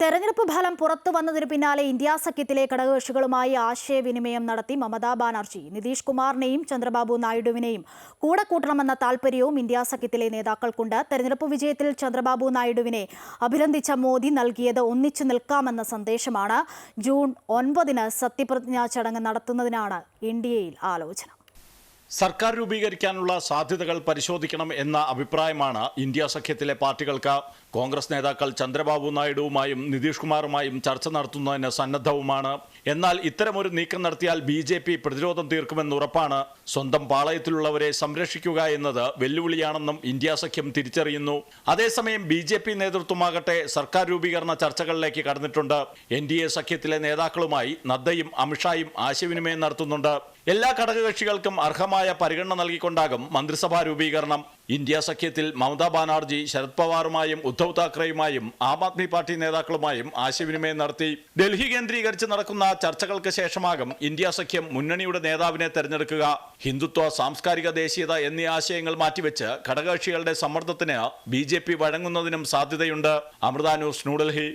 തെരഞ്ഞെടുപ്പ് ഫലം പുറത്തു വന്നതിന് പിന്നാലെ ഇന്ത്യാ സഖ്യത്തിലെ ഘടകകക്ഷികളുമായി ആശയവിനിമയം നടത്തി മമതാ ബാനർജി. നിതീഷ് കുമാറിനെയും ചന്ദ്രബാബു നായിഡുവിനെയും കൂടെ കൂട്ടണമെന്ന താൽപ്പര്യവും ഇന്ത്യാ സഖ്യത്തിലെ നേതാക്കൾക്കുണ്ട്. തെരഞ്ഞെടുപ്പ് വിജയത്തിൽ ചന്ദ്രബാബു നായിഡുവിനെ അഭിനന്ദിച്ച മോദി നൽകിയത് ഒന്നിച്ചു നിൽക്കാമെന്ന സന്ദേശമാണ്. ജൂൺ ഒൻപതിന് സത്യപ്രതിജ്ഞാ ചടങ്ങ് നടത്തുന്നതിനാണ് ഇന്ത്യയിൽ ആലോചന. സർക്കാർ രൂപീകരിക്കാനുള്ള സാധ്യതകൾ പരിശോധിക്കണം എന്ന അഭിപ്രായമാണ് ഇന്ത്യ സഖ്യത്തിലെ പാർട്ടികൾക്ക് കോൺഗ്രസ് നേതാക്കൾ ചന്ദ്രബാബു നായിഡുവുമായും നിതീഷ് കുമാറുമായും ചർച്ച നടത്തുന്നതിന് സന്നദ്ധവുമാണ്. എന്നാൽ ഇത്തരമൊരു നീക്കം നടത്തിയാൽ ബി ജെ പി പ്രതിരോധം തീർക്കുമെന്ന് ഉറപ്പാണ്. സ്വന്തം പാളയത്തിലുള്ളവരെ സംരക്ഷിക്കുക എന്നത് വെല്ലുവിളിയാണെന്നും ഇന്ത്യ സഖ്യം തിരിച്ചറിയുന്നു. അതേസമയം ബി ജെ പി നേതൃത്വമാകട്ടെ സർക്കാർ രൂപീകരണ ചർച്ചകളിലേക്ക് കടന്നിട്ടുണ്ട്. എൻ ഡി എ സഖ്യത്തിലെ നേതാക്കളുമായി നദ്ദയും അമിത്ഷായും ആശയവിനിമയം നടത്തുന്നുണ്ട്. എല്ലാ ഘടകകക്ഷികൾക്കും അർഹമായ പരിഗണന നൽകിക്കൊണ്ടാകും മന്ത്രിസഭാ രൂപീകരണം. ഇന്ത്യ സഖ്യത്തിൽ മമതാ ബാനർജി ശരത് പവാറുമായും ഉദ്ധവ് താക്കറെയുമായും ആം ആദ്മി പാർട്ടി നേതാക്കളുമായും ആശയവിനിമയം നടത്തി. ഡൽഹി കേന്ദ്രീകരിച്ച് നടക്കുന്ന ചർച്ചകൾക്ക് ശേഷമാകും ഇന്ത്യ സഖ്യം മുന്നണിയുടെ നേതാവിനെ തെരഞ്ഞെടുക്കുക. ഹിന്ദുത്വ സാംസ്കാരിക ദേശീയത എന്നീ ആശയങ്ങൾ മാറ്റിവെച്ച് ഘടകകക്ഷികളുടെ സമ്മർദ്ദത്തിന് ബി ജെ പി വഴങ്ങുന്നതിനും സാധ്യതയുണ്ട്. അമൃത ന്യൂസ് ന്യൂഡൽഹി.